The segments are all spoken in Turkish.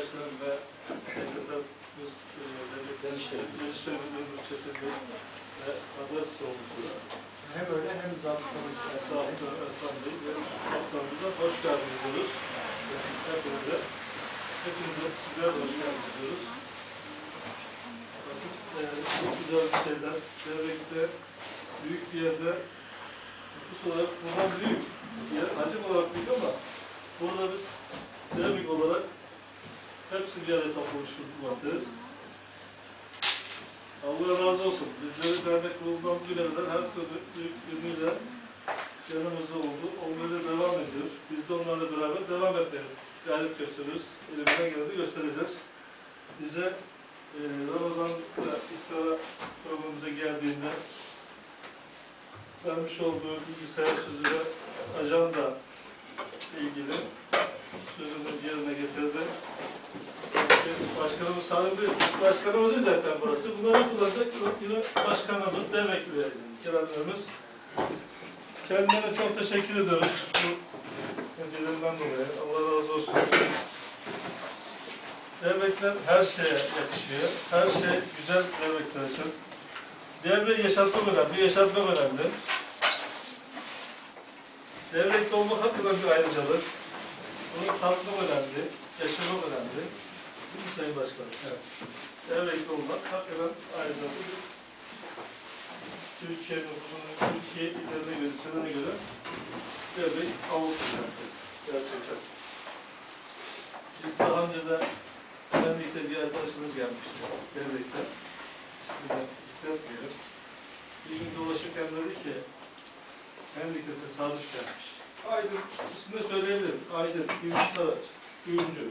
Başkanım ve Sekreterimiz Gençler Müdürümüz Çetin Bey ve Adres Sorumlusu Hem öyle hem istersen. Sağlıklı Eslan Bey ve kaptanımıza hoş geldiniz diyoruz. Hepinize, hepinize sizlere de hoş geldiniz diyoruz. Bakın, e, çok güzel bir şeyler. Devrek'te büyük bir yerde nüfus olarak buradan büyük. Yer, hacim olarak büyük ama burada biz Devrek olarak hepsi bir yere toplamış bulunmaktayız. Allah razı olsun. Bizleri dernek kurulundan bugüne her türlü büyük yönüyle yanımızda oldu. Da devam ediyoruz. Biz de onlarla beraber devam etmeye gayret gösteriyoruz. Elimizden geleni göstereceğiz. Bize e, Ramazan'da iftara programımıza geldiğinde vermiş olduğu bilgisayar sözü ve ajanda ilgili sözünü yerine getirdi. Başkanımız Salim Bey, başkanımızın zaten burası. Bunları kullanacak yine başkanımız, demekli kiranlarımız. Kendilerine çok teşekkür ediyoruz. Bu hediyelerinden dolayı. Allah razı olsun. Devletler her şeye yakışıyor. Her şey güzel devletler için. Devre yaşatmak önemli, yaşatmak önemli. Devletli olmak hakikaten bir ayrıcalık. Bunu tatmak önemli, yaşamak önemli. Değil mi Sayın Başkanım? Evet. Devletli olmak hakikaten ayrıcalık. Türkiye nüfusunun, Türkiye ilerine göre, senene göre devlet Avrupa gerçekten. Biz daha önce de Pendik'te bir arkadaşımız gelmişti. Pendik'te. İsmini zikretmeyelim. Bir gün dolaşırken dedi ki Pendik'te tesadüf gelmiş. Aydın, ismini söyleyebilirim. Aydın, Gümüş Saraç, Gümüncü.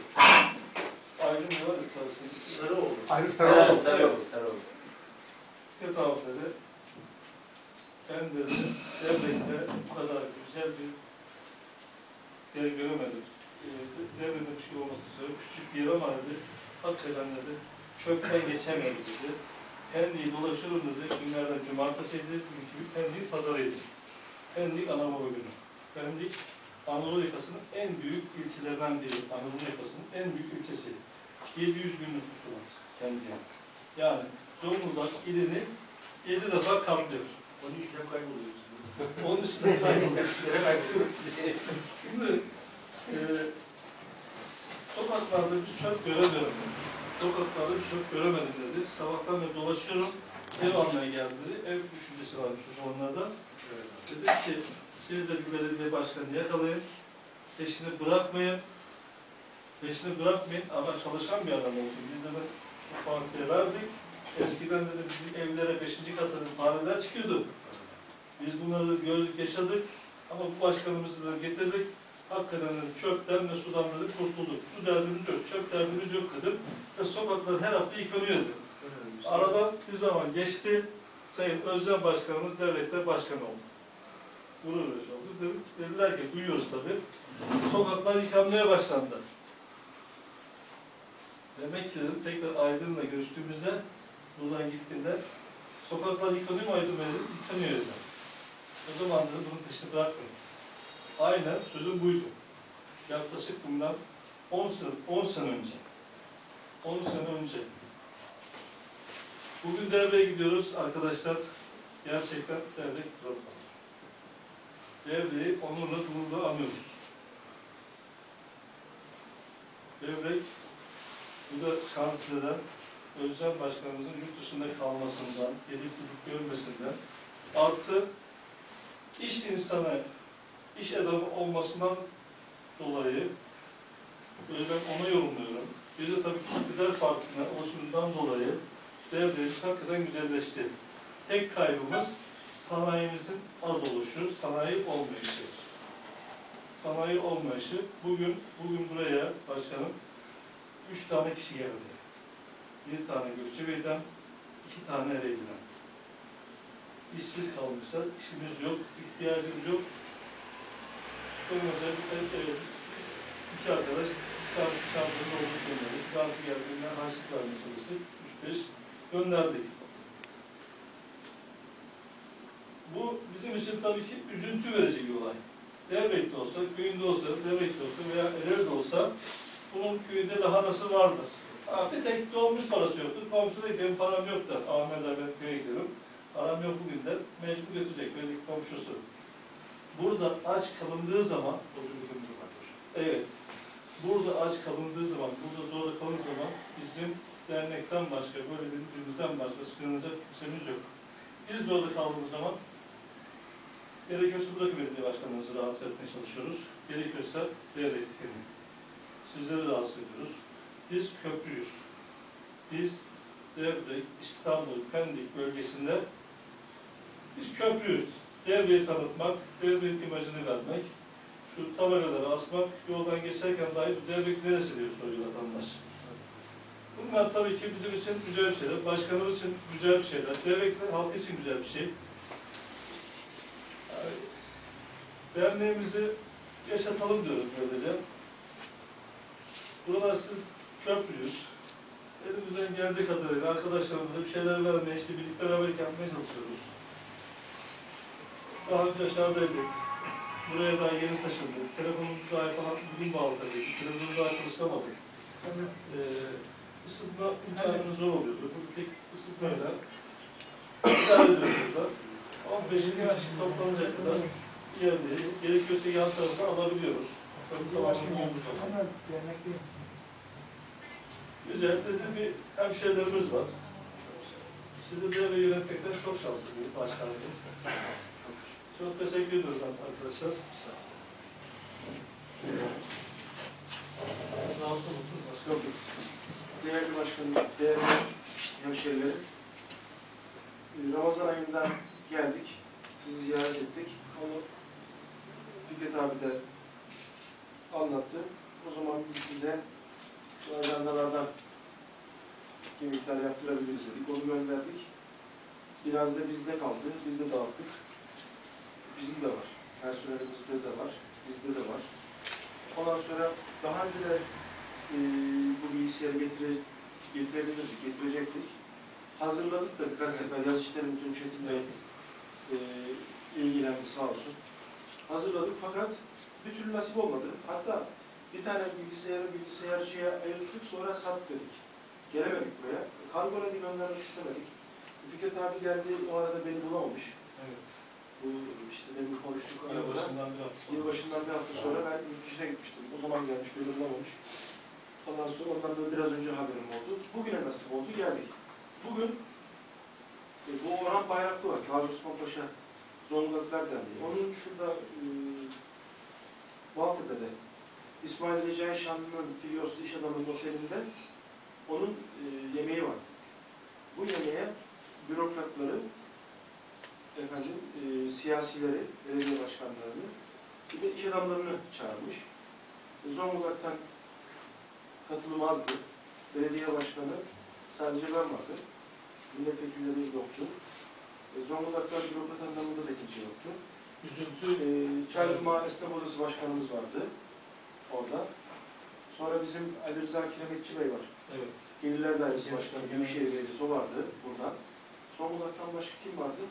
Aydın ne var ya Saraç'ın? Sarıoğlu. Ayrı Evet, tarafı. Sarıoğlu, Kitap dedi. Ben dedi, Devlet'te bu kadar güzel bir yer göremedim. Ee, bir şey olması söylüyor. Küçük bir yer ama dedi, hakikaten dedi, çöpten geçemedi dedi. Pendik'i dolaşırım dedi, günlerden cumartesiydi, bugünkü bir Pendik pazarıydı. Pendik ana baba günü. Pendik, Anadolu yakasının en büyük ilçelerinden biri. Anadolu yakasının en büyük ilçesi. 700 bin nüfusu var Pendik'e. Yani Zonguldak ilini 7 defa kaplıyor. Onun içine kayboluyoruz. Onun üstüne kayboluyoruz. Şimdi e, sokaklarda bir çöp göremiyorum. Sokaklarda bir çöp göremedim dedi. Sabahtan beri dolaşıyorum. Ev almaya geldi dedi. Ev düşüncesi varmış o zamanlarda. Dedi ki siz de bir belediye başkanı yakalayın. Peşini bırakmayın. Peşini bırakmayın ama çalışan bir adam olsun. Biz de partiye verdik. Eskiden dedi bizim evlere beşinci katında fareler çıkıyordu. Biz bunları gördük, yaşadık. Ama bu başkanımızı da getirdik. Hakikaten çöpten ve sudan dedi kurtulduk. Su derdimiz yok, çöp derdimiz yok dedim. Ve sokaklar her hafta yıkanıyordu. Aradan bir zaman geçti. Sayın Özlem Başkanımız devlette başkan oldu. Gurur verici oldu. Dediler ki, duyuyoruz tabii. Sokaklar yıkanmaya başlandı. Demek ki dedim, tekrar Aydın'la görüştüğümüzde, buradan gittiğinde, sokaklar yıkanıyor mu Aydın Bey yıkanıyor dedi. O zaman dedim, bunun peşini bırakmayın. Aynen sözüm buydu. Yaklaşık bundan 10 sene, 10 sene önce. 10 sene önce. Bugün devreye gidiyoruz arkadaşlar. Gerçekten devre kuralım. Devreyi onurla gururla anıyoruz. Devrek, bu da şanslıdan Özlem Başkanımızın yurt dışında kalmasından, gelip gidip görmesinden, artı iş insanı, iş adamı olmasından dolayı böyle ben ona yorumluyorum. Bir de tabii İktidar Partisi'ne oluşumundan dolayı devremiz hakikaten güzelleşti. Tek kaybımız sanayimizin az oluşu, sanayi olmayışı. Sanayi olmayışı. Bugün bugün buraya başkanım üç tane kişi geldi. Bir tane Gökçebey'den, iki tane Ereğli'den. İşsiz kalmışlar, işimiz yok, ihtiyacımız yok. Önümüzde e, iki arkadaş, bir tanesi çantamda olduğu gönderdik, bir tanesi geldiğinden harçlık çalıştık, üç beş gönderdik. Bu bizim için tabii ki üzüntü verici bir olay. Devrek'te olsa, köyünde olsa, Devrek'te olsa veya Ereğli'de olsa bunun köyünde lahanası vardır. Bir tek dolmuş parası yoktur. Komşu da benim param yok der. Ahmet abi ben köye gidiyorum. Param yok bugün der. Mecbur götürecek ki komşusu. Burada aç kalındığı zaman Evet. Burada aç kalındığı zaman, burada zorda kalındığı zaman bizim dernekten başka, böyle birbirimizden başka sığınacak kimsemiz yok. Biz zorda kaldığımız zaman gerekiyorsa buradaki belediye başkanımızı rahatsız etmeye çalışıyoruz. Gerekiyorsa devlet dikeni. Sizleri rahatsız ediyoruz. Biz köprüyüz. Biz Devrik, İstanbul, Pendik bölgesinde biz köprüyüz. Devriyi tanıtmak, Devri'nin imajını vermek, şu tabelaları asmak, yoldan geçerken dahi devrik neresi diye soruyor vatandaş. Bunlar tabii ki bizim için güzel şeyler, başkanımız için güzel şeyler, devrik de halk için güzel bir şey. Yani, derneğimizi yaşatalım diyoruz böylece. Buralar siz köprüyüz. Elimizden geldiği kadarıyla arkadaşlarımıza bir şeyler vermeye, işte birlikte beraber yapmaya çalışıyoruz. Daha önce aşağıdaydık. Buraya daha yeni taşındık. Telefonumuzu daha falan bugün bağlı tabii. Telefonumuzu daha çalıştıramadık. Ee, ısıtma imkanımız zor oluyordu. Bu tek ısıtmayla idare ediyoruz burada. 15 kişi toplanacak kadar bir yerdeyiz. Gerekiyorsa yan tarafa alabiliyoruz. Tabii olan. Hemen dernekteyim. Güzel, bizim bir hemşehrilerimiz var. Sizi de ve yönetmekten çok şanslıyım başkanımız. Çok teşekkür ediyoruz arkadaşlar. Sağ olsun, başkanım. Değerli başkanım, değerli hemşehrilerim, Ramazan ayından geldik, sizi ziyaret ettik. Onu Fikret abi de anlattı. O zaman biz size şu ajandalardan bir miktar yaptırabiliriz dedik. Onu gönderdik. Biraz da bizde kaldı. Biz de dağıttık. Bizim de var. Personelimizde de var. Bizde de var. Ondan sonra daha önce de e, bu bilgisayarı getire, getirebilirdik, getirecektik. Hazırladık da birkaç sefer yaz işleri müdürüm Çetin Bey e, ilgilendi sağ olsun. Hazırladık fakat bir türlü nasip olmadı. Hatta bir tane bilgisayarı bilgisayarcıya ayırttık sonra sat dedik. Gelemedik buraya. Kargola da göndermek istemedik. Fikret abi geldi o arada beni bulamamış. Evet. Bu işte demin konuştuk arada. Yılbaşından bir hafta sonra. Yılbaşından bir hafta sonra ben yurt dışına gitmiştim. O zaman gelmiş, beni bulamamış. Ondan sonra ondan da biraz önce haberim oldu. Bugüne nasip oldu, geldik. Bugün e, bu Orhan Bayraklı var, Gazi Osman Paşa Zonguldaklar Derneği. Onun şurada e, Maltepe'de İsmail Recai Şanlı'nın Filyoslu İş Adamı'nın otelinde onun e, yemeği var. Bu yemeğe bürokratları, efendim, e, siyasileri, belediye başkanlarını, bir de iş adamlarını çağırmış. Zonguldak'tan katılım azdı. Belediye başkanı sadece ben vardı. Milletvekilleri yoktu. E, Zonguldak'tan bürokrat anlamında da kimse yoktu. Üzüntü E, Çaycuma Esnaf Odası Başkanımız vardı orada. Sonra bizim Ali Rıza Kiremitçi Bey var. Evet. Gelirler Dairesi Başkanı, Büyükşehir Belediyesi o vardı buradan. Zonguldak'tan başka kim vardı?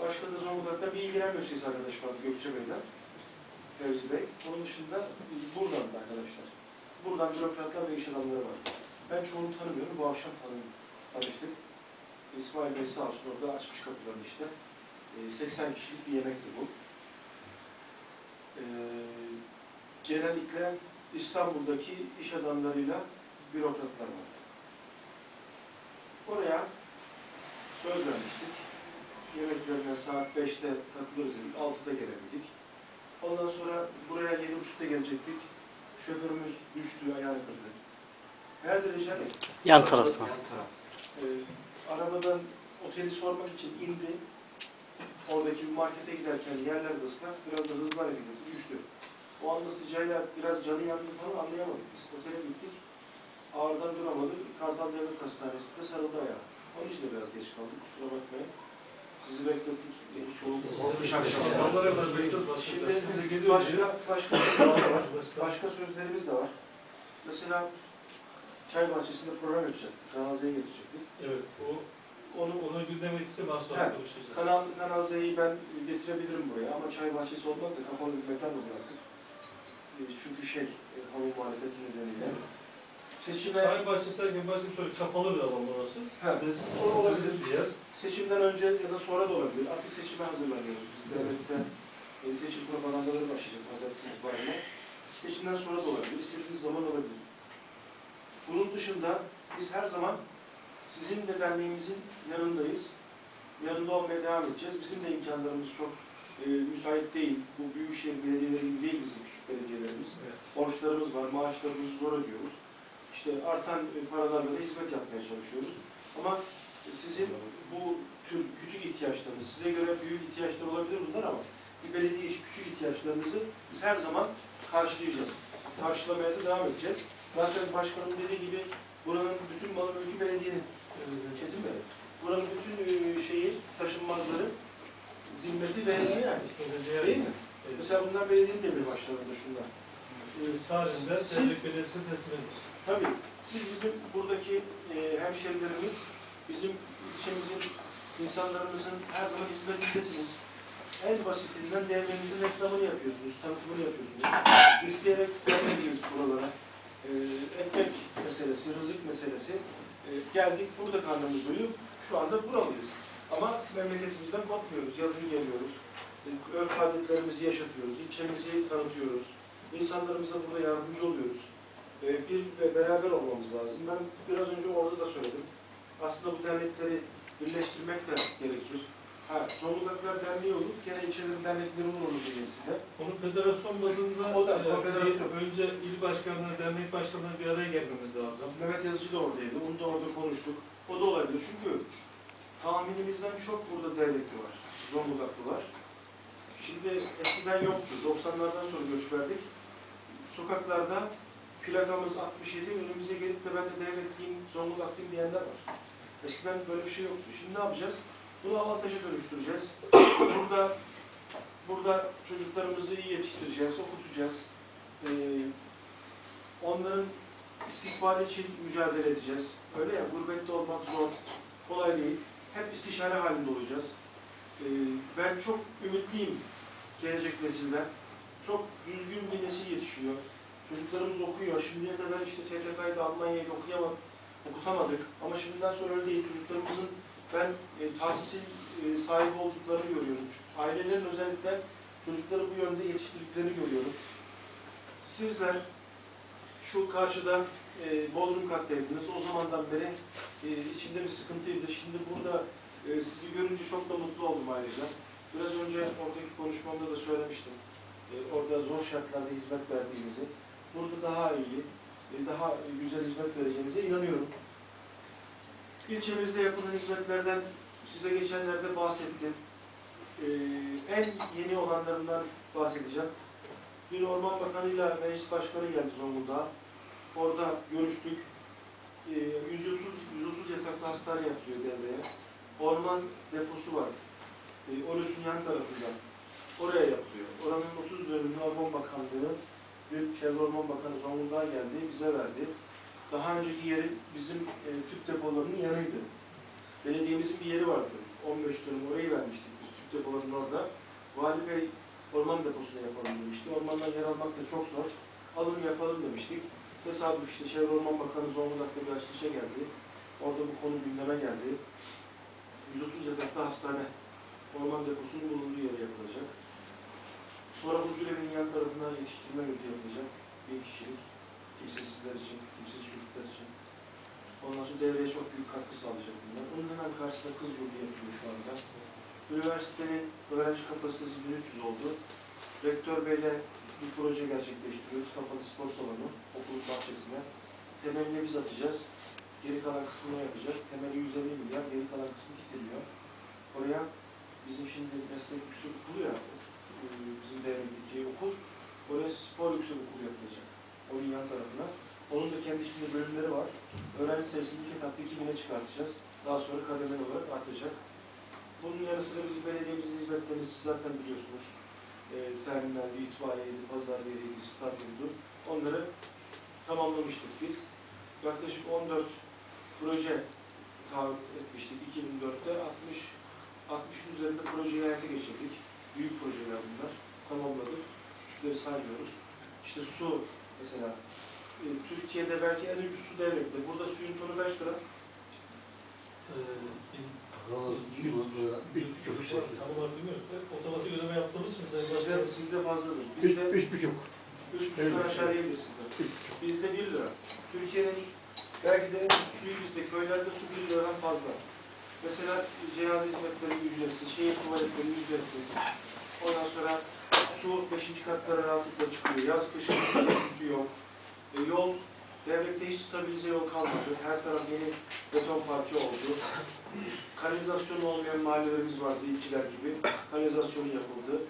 Başka da Zonguldak'ta bir ilgilen müessesi arkadaş vardı Gökçe Bey'den. Fevzi Bey. Onun dışında buradan da arkadaşlar. Buradan bürokratlar ve iş adamları var. Ben çoğunu tanımıyorum. Bu akşam tanıdım. Tanıştık. İsmail Bey sağ olsun orada açmış kapılarını işte. Ee, 80 kişilik bir yemekti bu. Ee, genellikle İstanbul'daki iş adamlarıyla bürokratlar var. Oraya söz vermiştik. Yemeklerine saat 5'te katılırız dedik, 6'da gelebildik. Ondan sonra buraya 7.30'da gelecektik. Şoförümüz düştü, ayağını kırdı. Her derece Yan taraftan. e, arabadan oteli sormak için indi. Oradaki bir markete giderken yerler de ıslak, biraz da hızlı hareket etti, düştü. O anda sıcağıyla biraz canı yandı falan anlayamadık biz. Otele gittik. Ağırdan duramadı. Kartal Devlet Hastanesi'nde sarıldı ayağı. Onun için de biraz geç kaldık. Kusura bakmayın. Sizi beklettik. Soğuk. Kadar bekleriz. Şimdi başka, başka sözlerimiz de var. Başka sözlerimiz de var. Mesela çay bahçesinde program yapacaktık. Kanal Z'ye getirecektik. Evet, o Onu, onu gündeme gitsin az sonra Evet. konuşacağız. Kanal, Kanal Z'yi ben getirebilirim buraya ama çay bahçesi olmaz da kapalı bir mekan da bıraktık. E, çünkü şey, e, kamu muhalefeti nedeniyle. Seçime, Saray bahçesi derken başka bir kapalı bir alan orası. ha, O olabilir bir yer. seçimden önce ya da sonra da olabilir. Artık seçime hazırlanıyoruz. Biz devlette e, seçim propagandaları başlayacak pazartesi itibariyle. Seçimden sonra da olabilir, istediğiniz zaman olabilir. Bunun dışında biz her zaman sizin ve derneğimizin yanındayız. Yanında olmaya devam edeceğiz. Bizim de imkanlarımız çok e, müsait değil. Bu büyükşehir belediyeleri gibi değil bizim küçük belediyelerimiz. Evet. Borçlarımız var, maaşlarımızı zor ödüyoruz. İşte artan e, paralarla da hizmet yapmaya çalışıyoruz. Ama sizin bu tür küçük ihtiyaçlarınız, size göre büyük ihtiyaçlar olabilir bunlar ama bir belediye işi küçük ihtiyaçlarınızı biz her zaman karşılayacağız. Karşılamaya da devam edeceğiz. Zaten başkanım dediği gibi buranın bütün malı mülkü belediyenin. e, Çetin Bey. Buranın bütün e, şeyi, taşınmazları, zimmeti belediye yani. Değil mi? Mesela bunlar belediyenin devri başlarında şunlar. E, Devlet Belediyesi teslim edilir. Tabii. Siz bizim buradaki e, hemşerilerimiz, bizim ilçemizin, insanlarımızın her zaman hizmetindesiniz. En basitinden devrimizin reklamını yapıyorsunuz, tanıtımını yapıyorsunuz. İsteyerek gelmediğimiz buralara. E, ekmek meselesi, rızık meselesi. E, geldik, burada karnımız doyuyor. Şu anda buralıyız. Ama memleketimizden kopmuyoruz, yazın geliyoruz. E, örf adetlerimizi yaşatıyoruz, ilçemizi tanıtıyoruz. İnsanlarımıza burada yardımcı oluyoruz. Ee, bir ve beraber olmamız lazım. Ben biraz önce orada da söyledim. Aslında bu dernekleri birleştirmek de gerekir. Ha, Zonguldaklar Derneği olur, gene ilçelerin dernekleri olur onun bünyesinde. Onu federasyon bazında O da e, konfederasyon. bir- önce il başkanları, dernek başkanları bir araya gelmemiz lazım. Mehmet Yazıcı da oradaydı, onu da orada konuştuk. O da olabilir çünkü tahminimizden çok burada devletli var, Zonguldaklı var. Şimdi eskiden yoktu, 90'lardan sonra göç verdik. Sokaklarda plakamız 67, önümüze gelip de ben de devletliyim, Zonguldaklıyım diyenler var. Eskiden böyle bir şey yoktu. Şimdi ne yapacağız? Bunu avantaja dönüştüreceğiz. Burada burada çocuklarımızı iyi yetiştireceğiz, okutacağız. Ee, onların istikbali için mücadele edeceğiz. Öyle ya, gurbette olmak zor, kolay değil. Hep istişare halinde olacağız. Ee, ben çok ümitliyim gelecek nesilden. Çok düzgün bir nesil yetişiyor. Çocuklarımız okuyor. Şimdiye kadar işte TTK'yı da Almanya'yı okuyamadık, okutamadık. Ama şimdiden sonra öyle değil. Çocuklarımızın ben e, tahsil e, sahibi olduklarını görüyorum. Ailelerin özellikle çocukları bu yönde yetiştirdiklerini görüyorum. Sizler şu karşıda e, Bodrum eviniz. O zamandan beri e, içimde bir sıkıntıydı. Şimdi burada e, sizi görünce çok da mutlu oldum ayrıca. Biraz önce oradaki konuşmamda da söylemiştim. E, orada zor şartlarda hizmet verdiğinizi. Burada daha iyi, e, daha güzel hizmet vereceğinize inanıyorum. İlçemizde yapılan hizmetlerden size geçenlerde bahsettim. E, en yeni olanlarından bahsedeceğim. Bir Orman Bakanı'yla Meclis Başkanı geldi Zonguldak'a. Orada görüştük. E, 130, 130 yataklı hastane yapılıyor devreye. Orman deposu var. E, Oras'ın yan tarafında. Oraya yapılıyor. Oranın 30 dönümünü Orman Bakanlığı, Büyük Çevre Orman Bakanı Zonguldak'a geldi, bize verdi. Daha önceki yeri bizim e, tüp depolarının yanıydı. Belediyemizin bir yeri vardı. 15 dönüm orayı vermiştik biz tüp depolarının orada. Vali Bey orman deposuna yapalım demişti. Ormandan yer almak da çok zor. Alın yapalım demiştik. Tesadüf işte Çevre Orman Bakanı Zonguldak'ta bir açılışa geldi. Orada bu konu gündeme geldi. 130 yataklı hastane orman deposunun bulunduğu yere yapılacak. Sonra huzurevinin yan tarafına yetiştirme yurdu yapılacak. Bir kişilik. Kimsesizler için, kimsesiz çocuklar için. Ondan sonra devreye çok büyük katkı sağlayacak bunlar. Bunun hemen karşısında kız yurdu yapılıyor şu anda. Üniversitenin öğrenci kapasitesi 1300 oldu. Rektör Bey'le bir proje gerçekleştiriyoruz. Kapalı spor salonu, okulun bahçesine. Temelini biz atacağız. Geri kalan kısmını yapacak. Temeli 150 milyar, geri kalan kısmı kitiliyor. Oraya bizim şimdi meslek yüksek okulu ya, e, bizim devletteki okul, oraya spor yüksek okulu yapılacak. Onun yan tarafına. Onun da kendi içinde bölümleri var. Öğrenci sayısını iki etapta 2000'e çıkartacağız. Daha sonra kademeli olarak artacak. Bunun yanı sıra bizim belediyemizin hizmetlerini siz zaten biliyorsunuz. E, terminaldi, itfaiyeydi, pazar yeriydi, stadyumdu. Onları tamamlamıştık biz. Yaklaşık 14 proje taahhüt etmiştik 2004'te. 60 60'ın üzerinde projeyi hayata geçirdik. Büyük projeler bunlar. Tamamladık. Küçükleri saymıyoruz. İşte su mesela. E, Türkiye'de belki en ucuz su devrekte. Burada suyun tonu kaç lira? Ee, şey, tam olarak bilmiyorum. Otomatik ödeme yaptığımız için Sayın Sizde, Başkanım. sizde fazladır. Bizde üç buçuk. üç buçuktan aşağı değildir sizde. Bizde 1 lira. Türkiye'nin belki de en ucuz suyu bizde. Köylerde su 1 liradan fazla. Mesela cenaze hizmetleri ücretsiz, şehir tuvaletleri ücretsiz. Ondan sonra su 5. katlara rahatlıkla çıkıyor. Yaz kışın kesinti yok. E, yol, devlette hiç stabilize yol kalmadı. Her taraf yeni beton parke oldu. Kanalizasyonu olmayan mahallelerimiz vardı, ilçeler gibi. Kanalizasyonu yapıldı.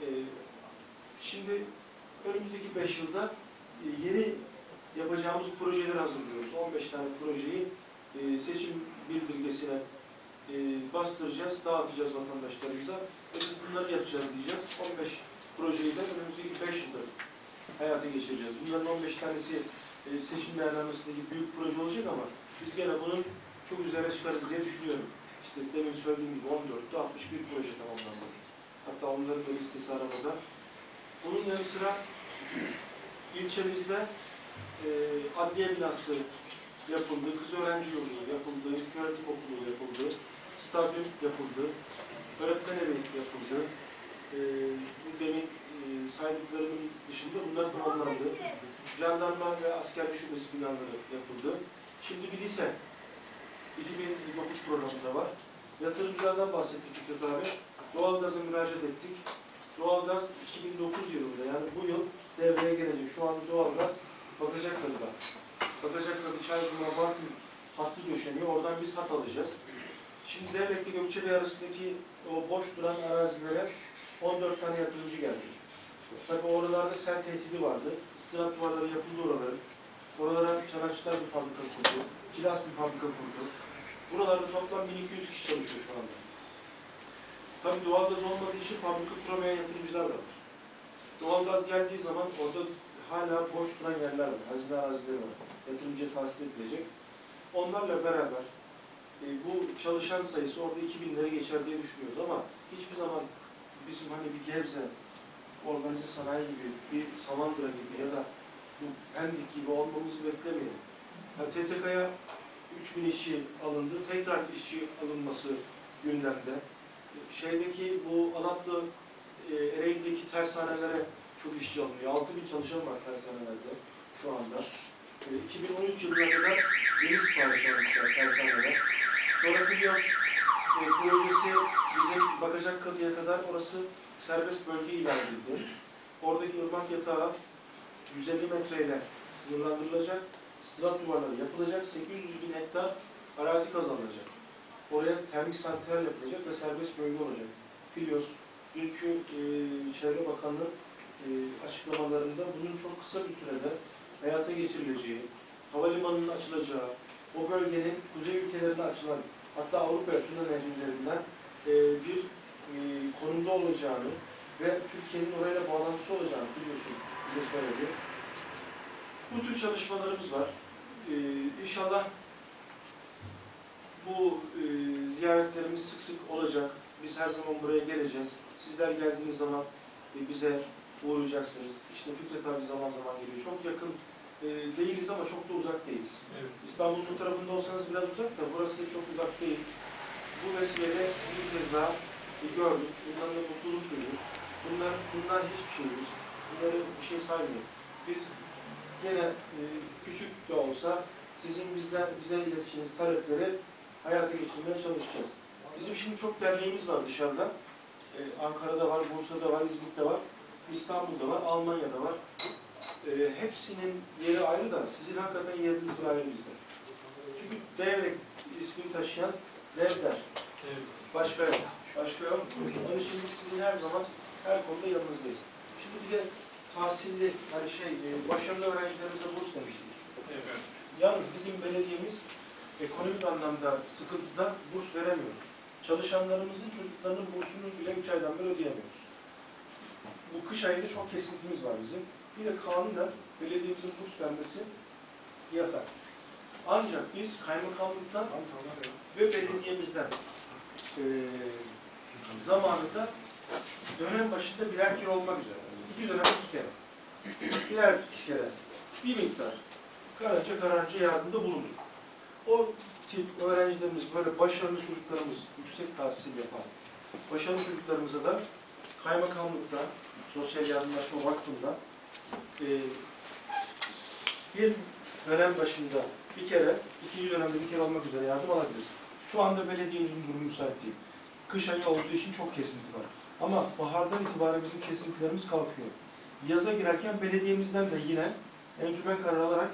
E, şimdi önümüzdeki 5 yılda e, yeni yapacağımız projeler hazırlıyoruz. 15 tane projeyi e, seçim bildirgesine e, bastıracağız, dağıtacağız vatandaşlarımıza. Biz bunları yapacağız diyeceğiz. 15 projeyi de önümüzdeki 5 yılda hayata geçireceğiz. Bunların 15 tanesi e, seçim değerlenmesindeki büyük proje olacak ama biz gene bunun çok üzerine çıkarız diye düşünüyorum. İşte demin söylediğim gibi 14'te 61 proje tamamlandı. Hatta onların da listesi arabada. Bunun yanı sıra ilçemizde e, adliye binası yapıldı, kız öğrenci yurdu yapıldı, ilköğretim okulu yapıldı, stadyum yapıldı, öğretmen evi yapıldı. E, bu demin saydıklarımın dışında bunlar tamamlandı. Jandarma ve askerlik şubesi binaları yapıldı. Şimdi bir lise 2009 programında var. Yatırımcılardan bahsettik Fikret abi. Doğalgaza müracaat ettik. Doğalgaz 2009 yılında yani bu yıl devreye gelecek. Şu an doğalgaz Bakacakları'da. Bakacakları Çaykurma Bartın hattı döşeniyor. Oradan biz hat alacağız. Şimdi Devrek'te Gökçebey arasındaki o boş duran arazilere 14 tane yatırımcı geldi. Tabii oralarda sel tehdidi vardı. İstirahat duvarları yapıldı oraların. Oralara çanakçılar bir fabrika kurdu. Kilas bir fabrika kurdu. Buralarda toplam 1200 kişi çalışıyor şu anda. Tabii doğalgaz olmadığı için fabrika kuramayan yatırımcılar da var. Doğalgaz geldiği zaman orada hala boş duran yerler var. Hazine arazileri var. Yatırımcıya tahsis edilecek. Onlarla beraber e, bu çalışan sayısı orada 2000'lere geçer diye düşünüyoruz ama hiçbir zaman bizim hani bir Gebze, organize sanayi gibi, bir Samandıra gibi ya da bu Pendik gibi olmamızı beklemeyin. Yani TTK'ya 3000 işçi alındı, tekrar işçi alınması gündemde. Şeydeki bu Alatlı e, Ereğli'deki tersanelere çok işçi alınıyor. 6000 çalışan var tersanelerde şu anda. E, 2013 yılına kadar yeni sipariş almışlar tersaneler. Sonra Filyos e, projesi bizim bakacak kadıya kadar orası serbest bölge ilan edildi. Oradaki ırmak yatağı 150 metreyle sınırlandırılacak. Sırat duvarları yapılacak. 800 bin hektar arazi kazanılacak. Oraya termik santral yapılacak ve serbest bölge olacak. Filyos, dünkü e, Çevre Bakanlığı e, açıklamalarında bunun çok kısa bir sürede hayata geçirileceği, havalimanının açılacağı, o bölgenin kuzey ülkelerine açılan, hatta Avrupa'ya Tuna Nehri üzerinden e, bir e, konumda olacağını ve Türkiye'nin orayla bağlantısı olacağını biliyorsun bize söyledi. Bu tür çalışmalarımız var. E, inşallah bu e, ziyaretlerimiz sık sık olacak. Biz her zaman buraya geleceğiz. Sizler geldiğiniz zaman e, bize uğrayacaksınız. İşte Fikret abi zaman zaman geliyor. Çok yakın ama çok da uzak değiliz. Evet. İstanbul'un bu tarafında olsanız biraz uzak da burası çok uzak değil. Bu vesileyle sizi bir kez daha gördük. Bundan da mutluluk duyduk. Bunlar, bunlar hiçbir şeydir. Bunları bir şey saymıyor. Biz gene e, küçük de olsa sizin bizden bize iletişiniz, talepleri hayata geçirmeye çalışacağız. Bizim şimdi çok derneğimiz var dışarıda. E, Ankara'da var, Bursa'da var, İzmit'te var, İstanbul'da var, Almanya'da var. E, hepsinin yeri ayrı da sizin hakikaten yeriniz bir ayrı bizde. Çünkü Devrek ismini taşıyan Devler. Başka yok. Başka yok. Onun için biz sizin her zaman her konuda yanınızdayız. Şimdi bir de tahsilli, hani şey, e, başarılı öğrencilerimize burs demiştik. Evet. Yalnız bizim belediyemiz ekonomik anlamda sıkıntıda burs veremiyoruz. Çalışanlarımızın çocuklarının bursunu bile 3 aydan beri ödeyemiyoruz. Bu kış ayında çok kesintimiz var bizim. Bir de kanunen belediyemizin burs vermesi yasak. Ancak biz kaymakamlıktan ve belediyemizden eee zamanında dönem başında birer kere olmak üzere. iki dönem iki kere. birer kere bir miktar karanca karanca yardımda bulunduk. O tip öğrencilerimiz, böyle başarılı çocuklarımız, yüksek tahsil yapan başarılı çocuklarımıza da kaymakamlıkta, sosyal yardımlaşma vakfında e, bir dönem başında bir kere, ikinci dönemde bir kere olmak üzere yardım alabiliriz. Şu anda belediyemizin durumu müsait değil. Kış ayı olduğu için çok kesinti var. Ama bahardan itibaren bizim kesintilerimiz kalkıyor. Yaza girerken belediyemizden de yine encümen karar alarak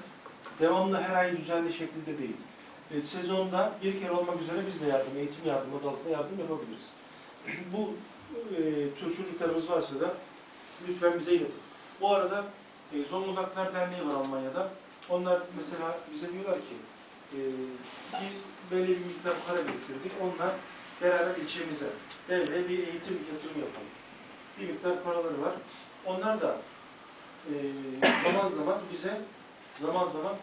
devamlı her ay düzenli şekilde değil. E, sezonda bir kere olmak üzere biz de yardım, eğitim yardımı, adı altında yardım yapabiliriz. Bu e, tür çocuklarımız varsa da lütfen bize iletin. Bu arada e, Zonguldaklar Derneği var Almanya'da. Onlar mesela bize diyorlar ki e, biz böyle bir miktar para biriktirdik. Onlar beraber ilçemize devreye bir eğitim yatırım yapalım. Bir miktar paraları var. Onlar da e, zaman zaman bize zaman zaman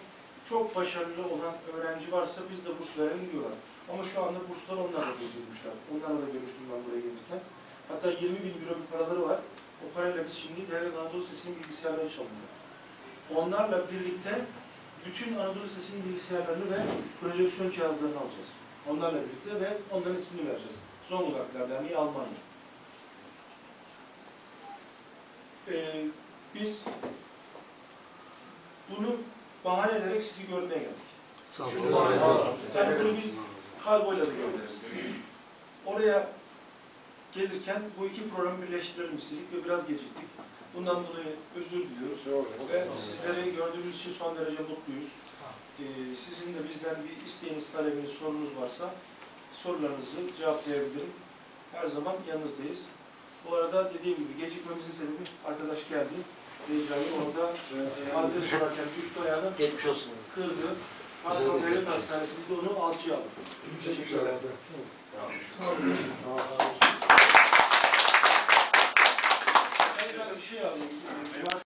çok başarılı olan öğrenci varsa biz de burs verelim diyorlar. Ama şu anda burslar onlarla durdurmuşlar. Onlarla da görüştüm ben buraya gelirken. Hatta 20 bin euro bir paraları var. O parayla biz şimdi Devlet Anadolu Sesi'nin bilgisayarları çalınıyor. Onlarla birlikte bütün Anadolu Sesi'nin bilgisayarlarını ve projeksiyon cihazlarını alacağız. Onlarla birlikte ve onların ismini vereceğiz. Zonguldaklar Derneği Almanya. Ee, biz bunu bahane ederek sizi görmeye geldik. Sağ olun. Yani bunu biz kargoyla da göndeririz. Oraya gelirken bu iki programı birleştirelim istedik ve biraz geciktik. Bundan dolayı özür diliyoruz. Ve sizleri gördüğümüz için son derece mutluyuz. Ee, sizin de bizden bir isteğiniz, talebiniz, sorunuz varsa sorularınızı cevaplayabilirim. Her zaman yanınızdayız. Bu arada dediğim gibi gecikmemizin sebebi arkadaş geldi. Necla'yı orada e, adres sorarken düştü ayağına Geçmiş olsun. kırdı. Patron Devlet Hastanesi'nde onu alçıya aldı. Teşekkür ederim. Sağ olun. 不需要，嗯，没关。